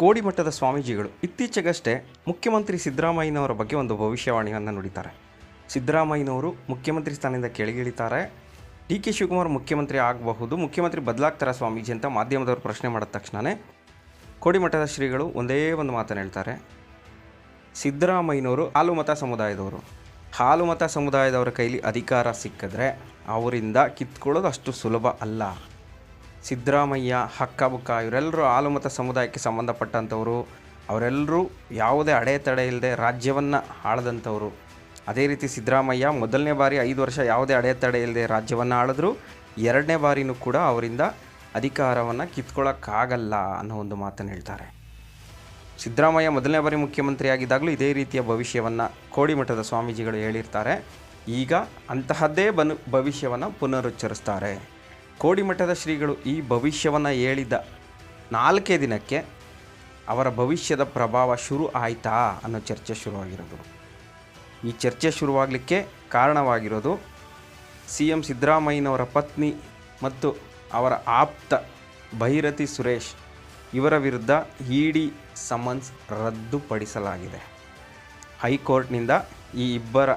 ಕೋಡಿಮಠದ ಸ್ವಾಮೀಜಿಗಳು ಇತ್ತೀಚೆಗಷ್ಟೇ ಮುಖ್ಯಮಂತ್ರಿ ಸಿದ್ದರಾಮಯ್ಯನವರ ಬಗ್ಗೆ ಒಂದು ಭವಿಷ್ಯವಾಣಿಯನ್ನು ನುಡಿತಾರೆ. ಸಿದ್ದರಾಮಯ್ಯನವರು ಮುಖ್ಯಮಂತ್ರಿ ಸ್ಥಾನದಿಂದ ಕೆಳಗಿಳಿತಾರೆ. ಡಿ ಕೆ ಶಿವಕುಮಾರ್ ಮುಖ್ಯಮಂತ್ರಿ ಆಗಬಹುದು. ಮುಖ್ಯಮಂತ್ರಿ ಬದಲಾಗ್ತಾರೆ ಸ್ವಾಮೀಜಿ ಅಂತ ಮಾಧ್ಯಮದವರು ಪ್ರಶ್ನೆ ಮಾಡಿದ ತಕ್ಷಣವೇ ಕೋಡಿಮಠದ ಶ್ರೀಗಳು ಒಂದೇ ಒಂದು ಮಾತನ್ನು ಹೇಳ್ತಾರೆ. ಸಿದ್ದರಾಮಯ್ಯನವರು ಹಾಲು ಮತ ಸಮುದಾಯದವರು. ಹಾಲು ಮತ ಸಮುದಾಯದವರ ಕೈಲಿ ಅಧಿಕಾರ ಸಿಕ್ಕಿದ್ರೆ ಅವರಿಂದ ಕಿತ್ಕೊಳ್ಳೋದು ಅಷ್ಟು ಸುಲಭ ಅಲ್ಲ. ಸಿದ್ದರಾಮಯ್ಯ, ಹಕ್ಕಬುಕ್ಕ ಇವರೆಲ್ಲರೂ ಆಲುಮತ ಸಮುದಾಯಕ್ಕೆ ಸಂಬಂಧಪಟ್ಟಂಥವರು. ಅವರೆಲ್ಲರೂ ಯಾವುದೇ ಅಡೆತಡೆ ಇಲ್ಲದೆ ರಾಜ್ಯವನ್ನು ಆಳದಂಥವರು. ಅದೇ ರೀತಿ ಸಿದ್ದರಾಮಯ್ಯ ಮೊದಲನೇ ಬಾರಿ ಐದು ವರ್ಷ ಯಾವುದೇ ಅಡೆತಡೆ ಇಲ್ಲದೆ ರಾಜ್ಯವನ್ನು ಆಳಿದ್ರು, ಎರಡನೇ ಬಾರಿನೂ ಕೂಡ ಅವರಿಂದ ಅಧಿಕಾರವನ್ನು ಕಿತ್ಕೊಳ್ಳೋಕ್ಕಾಗಲ್ಲ ಅನ್ನೋ ಒಂದು ಮಾತನ್ನು ಹೇಳ್ತಾರೆ. ಸಿದ್ದರಾಮಯ್ಯ ಮೊದಲನೇ ಬಾರಿ ಮುಖ್ಯಮಂತ್ರಿಯಾಗಿದ್ದಾಗಲೂ ಇದೇ ರೀತಿಯ ಭವಿಷ್ಯವನ್ನು ಕೋಡಿಮಠದ ಸ್ವಾಮೀಜಿಗಳು ಹೇಳಿರ್ತಾರೆ. ಈಗ ಅಂತಹದ್ದೇ ಬನು, ಭವಿಷ್ಯವನ್ನು ಪುನರುಚ್ಚರಿಸ್ತಾರೆ. ಕೋಡಿಮಠದ ಶ್ರೀಗಳು ಈ ಭವಿಷ್ಯವನ್ನು ಹೇಳಿದ ನಾಲ್ಕೇ ದಿನಕ್ಕೆ ಅವರ ಭವಿಷ್ಯದ ಪ್ರಭಾವ ಶುರು ಆಯಿತಾ ಅನ್ನೋ ಚರ್ಚೆ ಶುರುವಾಗಿರೋದು. ಈ ಚರ್ಚೆ ಶುರುವಾಗಲಿಕ್ಕೆ ಕಾರಣವಾಗಿರೋದು ಸಿ ಎಂ ಸಿದ್ದರಾಮಯ್ಯನವರ ಪತ್ನಿ ಮತ್ತು ಅವರ ಆಪ್ತ ಭೈರತಿ ಸುರೇಶ್ ಇವರ ವಿರುದ್ಧ ಇಡಿ ಸಮನ್ಸ್ ರದ್ದುಪಡಿಸಲಾಗಿದೆ. ಹೈಕೋರ್ಟ್ನಿಂದ ಈ ಇಬ್ಬರ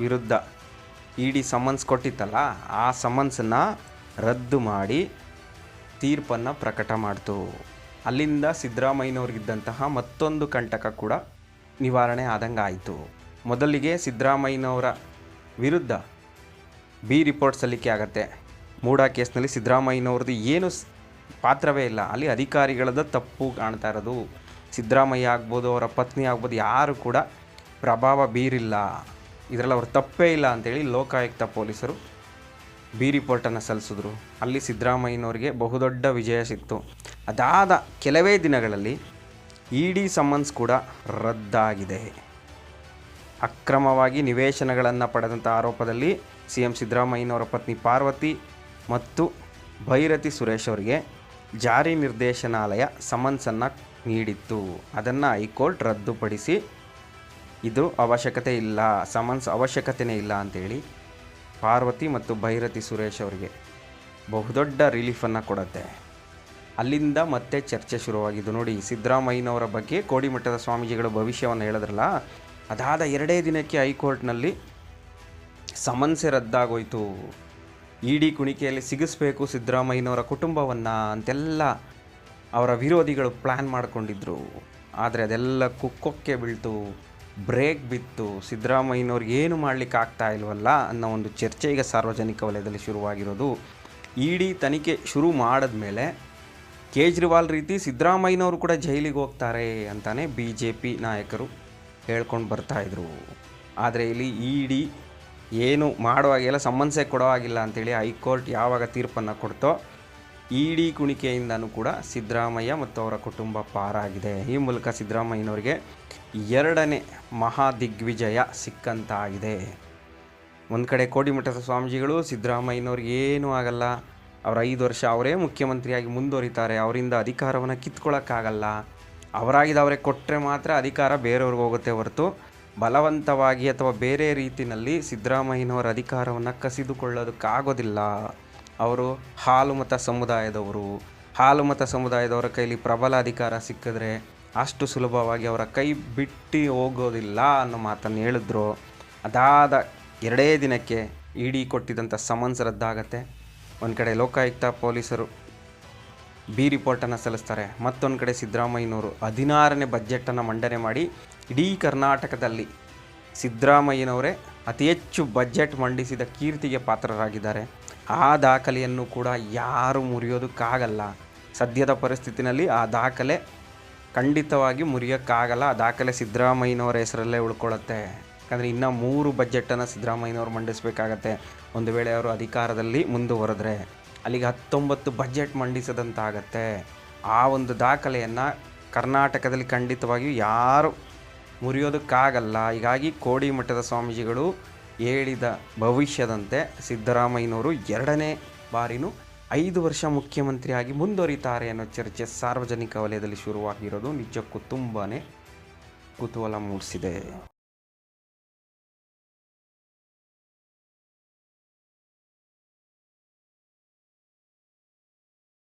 ವಿರುದ್ಧ ಇಡಿ ಸಮನ್ಸ್ ಕೊಟ್ಟಿತ್ತಲ್ಲ, ಆ ಸಮನ್ಸನ್ನು ರದ್ದು ಮಾಡಿ ತೀರ್ಪನ್ನು ಪ್ರಕಟ ಮಾಡ್ತು. ಅಲ್ಲಿಂದ ಸಿದ್ದರಾಮಯ್ಯನವ್ರಿಗಿದ್ದಂತಹ ಮತ್ತೊಂದು ಕಂಟಕ ಕೂಡ ನಿವಾರಣೆ ಆದಂಗೆ ಆಯಿತು. ಮೊದಲಿಗೆ ಸಿದ್ದರಾಮಯ್ಯನವರ ವಿರುದ್ಧ ಬಿ ರಿಪೋರ್ಟ್ ಸಲ್ಲಿಕೆ ಆಗತ್ತೆ. ಮೂಡಾ ಕೇಸ್ನಲ್ಲಿ ಸಿದ್ದರಾಮಯ್ಯನವ್ರದ್ದು ಏನು ಪಾತ್ರವೇ ಇಲ್ಲ. ಅಲ್ಲಿ ಅಧಿಕಾರಿಗಳದ ತಪ್ಪು ಕಾಣ್ತಾ ಇರೋದು. ಸಿದ್ದರಾಮಯ್ಯ ಆಗ್ಬೋದು, ಅವರ ಪತ್ನಿ ಆಗ್ಬೋದು, ಯಾರು ಕೂಡ ಪ್ರಭಾವ ಬೀರಿಲ್ಲ. ಇದರಲ್ಲಿ ಅವ್ರ ತಪ್ಪೇ ಇಲ್ಲ ಅಂತೇಳಿ ಲೋಕಾಯುಕ್ತ ಪೊಲೀಸರು ಬಿ ರಿಪೋರ್ಟನ್ನು ಸಲ್ಲಿಸಿದ್ರು. ಅಲ್ಲಿ ಸಿದ್ದರಾಮಯ್ಯನವರಿಗೆ ಬಹುದೊಡ್ಡ ವಿಜಯ ಸಿಕ್ತು. ಅದಾದ ಕೆಲವೇ ದಿನಗಳಲ್ಲಿ ಇ ಡಿ ಸಮನ್ಸ್ ಕೂಡ ರದ್ದಾಗಿದೆ. ಅಕ್ರಮವಾಗಿ ನಿವೇಶನಗಳನ್ನು ಪಡೆದಂಥ ಆರೋಪದಲ್ಲಿ ಸಿ ಎಂ ಸಿದ್ದರಾಮಯ್ಯನವರ ಪತ್ನಿ ಪಾರ್ವತಿ ಮತ್ತು ಭೈರತಿ ಸುರೇಶ್ ಅವರಿಗೆ ಜಾರಿ ನಿರ್ದೇಶನಾಲಯ ಸಮನ್ಸನ್ನು ನೀಡಿತ್ತು. ಅದನ್ನು ಹೈಕೋರ್ಟ್ ರದ್ದುಪಡಿಸಿ ಇದು ಅವಶ್ಯಕತೆ ಇಲ್ಲ, ಸಮನ್ಸ್ ಅವಶ್ಯಕತೆಯೇ ಇಲ್ಲ ಅಂತೇಳಿ ಪಾರ್ವತಿ ಮತ್ತು ಭೈರತಿ ಸುರೇಶ್ ಅವರಿಗೆ ಬಹುದೊಡ್ಡ ರಿಲೀಫನ್ನು ಕೊಡತ್ತೆ. ಅಲ್ಲಿಂದ ಮತ್ತೆ ಚರ್ಚೆ ಶುರುವಾಗಿದ್ದು ನೋಡಿ, ಸಿದ್ದರಾಮಯ್ಯನವರ ಬಗ್ಗೆ ಕೋಡಿಮಠದ ಸ್ವಾಮೀಜಿಗಳು ಭವಿಷ್ಯವನ್ನು ಹೇಳಿದ್ರಲ್ಲ, ಅದಾದ ಎರಡೇ ದಿನಕ್ಕೆ ಹೈಕೋರ್ಟ್ನಲ್ಲಿ ಸಮನ್ಸೆ ರದ್ದಾಗೋಯಿತು. ಇಡಿ ಕುಣಿಕೆಯಲ್ಲಿ ಸಿಗಿಸ್ಬೇಕು ಸಿದ್ದರಾಮಯ್ಯನವರ ಕುಟುಂಬವನ್ನು ಅಂತೆಲ್ಲ ಅವರ ವಿರೋಧಿಗಳು ಪ್ಲ್ಯಾನ್ ಮಾಡಿಕೊಂಡಿದ್ರು. ಆದರೆ ಅದೆಲ್ಲ ಕುಕ್ಕೊಕ್ಕೆ ಬೀಳ್ತು. ಬ್ರೇಕ್ ಬಿತ್ತು. ಸಿದ್ದರಾಮಯ್ಯನವ್ರಿಗೆ ಏನು ಮಾಡಲಿಕ್ಕೆ ಆಗ್ತಾ ಇಲ್ವಲ್ಲ ಅನ್ನೋ ಒಂದು ಚರ್ಚೆ ಈಗ ಸಾರ್ವಜನಿಕ ವಲಯದಲ್ಲಿ ಶುರುವಾಗಿರೋದು. ಇಡಿ ತನಿಖೆ ಶುರು ಮಾಡಿದ ಮೇಲೆ ಕೇಜ್ರಿವಾಲ್ ರೀತಿ ಸಿದ್ದರಾಮಯ್ಯನವರು ಕೂಡ ಜೈಲಿಗೆ ಹೋಗ್ತಾರೆ ಅಂತಾನೆ ಬಿ ಜೆ ಪಿ ನಾಯಕರು ಹೇಳ್ಕೊಂಡು ಬರ್ತಾಯಿದ್ರು ಆದರೆ ಇಲ್ಲಿ ಇಡಿ ಏನು ಮಾಡುವಾಗೆಲ್ಲ ಸಮನ್ಸೆ ಕೊಡೋ ಹಾಗಿಲ್ಲ ಅಂತೇಳಿ ಹೈಕೋರ್ಟ್ ಯಾವಾಗ ತೀರ್ಪನ್ನು ಕೊಡ್ತೋ ಇಡಿ ಕುಣಿಕೆಯಿಂದನೂ ಕೂಡ ಸಿದ್ದರಾಮಯ್ಯ ಮತ್ತು ಅವರ ಕುಟುಂಬ ಪಾರಾಗಿದೆ. ಈ ಮೂಲಕ ಸಿದ್ದರಾಮಯ್ಯನವರಿಗೆ ಎರಡನೇ ಮಹಾ ದಿಗ್ವಿಜಯ ಸಿಕ್ಕಂತಾಗಿದೆ. ಒಂದು ಕಡೆ ಕೋಡಿಮಠದ ಸ್ವಾಮೀಜಿಗಳು, ಸಿದ್ದರಾಮಯ್ಯನವ್ರಿಗೆ ಏನೂ ಆಗಲ್ಲ. ಅವರ ಐದು ವರ್ಷ ಅವರೇ ಮುಖ್ಯಮಂತ್ರಿಯಾಗಿ ಮುಂದುವರಿತಾರೆ. ಅವರಿಂದ ಅಧಿಕಾರವನ್ನು ಕಿತ್ಕೊಳ್ಳೋಕ್ಕಾಗಲ್ಲ ಅವರಾಗಿದ್ದು ಅವರೇ ಕೊಟ್ಟರೆ ಮಾತ್ರ ಅಧಿಕಾರ ಬೇರೆಯವ್ರಿಗೆ ಹೋಗುತ್ತೆ ಹೊರತು ಬಲವಂತವಾಗಿ ಅಥವಾ ಬೇರೆ ರೀತಿಯಲ್ಲಿ ಸಿದ್ದರಾಮಯ್ಯನವರ ಅಧಿಕಾರವನ್ನು ಕಸಿದುಕೊಳ್ಳೋದಕ್ಕಾಗೋದಿಲ್ಲ. ಅವರು ಹಾಲು ಮತ ಸಮುದಾಯದವರು. ಹಾಲು ಮತ ಸಮುದಾಯದವರ ಕೈಲಿ ಪ್ರಬಲ ಅಧಿಕಾರ ಸಿಕ್ಕಿದ್ರೆ ಅಷ್ಟು ಸುಲಭವಾಗಿ ಅವರ ಕೈ ಬಿಟ್ಟು ಹೋಗೋದಿಲ್ಲ ಅನ್ನೋ ಮಾತನ್ನು ಹೇಳಿದ್ರು. ಅದಾದ ಎರಡೇ ದಿನಕ್ಕೆ ಇಡಿ ಕೊಟ್ಟಿದ್ದಂಥ ಸಮನ್ಸ್ ರದ್ದಾಗತ್ತೆ. ಒಂದು ಕಡೆ ಲೋಕಾಯುಕ್ತ ಪೊಲೀಸರು ಬಿ ರಿಪೋರ್ಟನ್ನು ಸಲ್ಲಿಸ್ತಾರೆ. ಮತ್ತೊಂದು ಕಡೆ ಸಿದ್ದರಾಮಯ್ಯನವರು ಹದಿನಾರನೇ ಬಜೆಟನ್ನು ಮಂಡನೆ ಮಾಡಿ ಇಡೀ ಕರ್ನಾಟಕದಲ್ಲಿ ಸಿದ್ದರಾಮಯ್ಯನವರೇ ಅತಿ ಹೆಚ್ಚು ಬಜೆಟ್ ಮಂಡಿಸಿದ ಕೀರ್ತಿಗೆ ಪಾತ್ರರಾಗಿದ್ದಾರೆ. ಆ ದಾಖಲೆಯನ್ನು ಕೂಡ ಯಾರು ಮುರಿಯೋದಕ್ಕಾಗಲ್ಲ. ಸದ್ಯದ ಪರಿಸ್ಥಿತಿನಲ್ಲಿ ಆ ದಾಖಲೆ ಖಂಡಿತವಾಗಿ ಮುರಿಯೋಕ್ಕಾಗಲ್ಲ. ಆ ದಾಖಲೆ ಸಿದ್ದರಾಮಯ್ಯನವರ ಹೆಸರಲ್ಲೇ ಉಳ್ಕೊಳ್ಳುತ್ತೆ. ಯಾಕಂದರೆ ಇನ್ನೂ ಮೂರು ಬಜೆಟನ್ನು ಸಿದ್ದರಾಮಯ್ಯನವರು ಮಂಡಿಸಬೇಕಾಗತ್ತೆ. ಒಂದು ವೇಳೆ ಅವರು ಅಧಿಕಾರದಲ್ಲಿ ಮುಂದುವರೆದ್ರೆ ಅಲ್ಲಿಗೆ ಹತ್ತೊಂಬತ್ತು ಬಜೆಟ್ ಮಂಡಿಸದಂತಾಗತ್ತೆ. ಆ ಒಂದು ದಾಖಲೆಯನ್ನು ಕರ್ನಾಟಕದಲ್ಲಿ ಖಂಡಿತವಾಗಿಯೂ ಯಾರು ಮುರಿಯೋದಕ್ಕಾಗಲ್ಲ. ಹೀಗಾಗಿ ಕೋಡಿಮಠದ ಸ್ವಾಮೀಜಿಗಳು ಹೇಳಿದ ಭವಿಷ್ಯದಂತೆ ಸಿದ್ದರಾಮಯ್ಯನವರು ಎರಡನೇ ಬಾರಿನೂ ಐದು ವರ್ಷ ಮುಖ್ಯಮಂತ್ರಿಯಾಗಿ ಮುಂದುವರಿತಾರೆ ಅನ್ನೋ ಚರ್ಚೆ ಸಾರ್ವಜನಿಕ ವಲಯದಲ್ಲಿ ಶುರುವಾಗಿರೋದು ನಿಜಕ್ಕೂ ತುಂಬಾ ಕುತೂಹಲ ಮೂಡಿಸಿದೆ.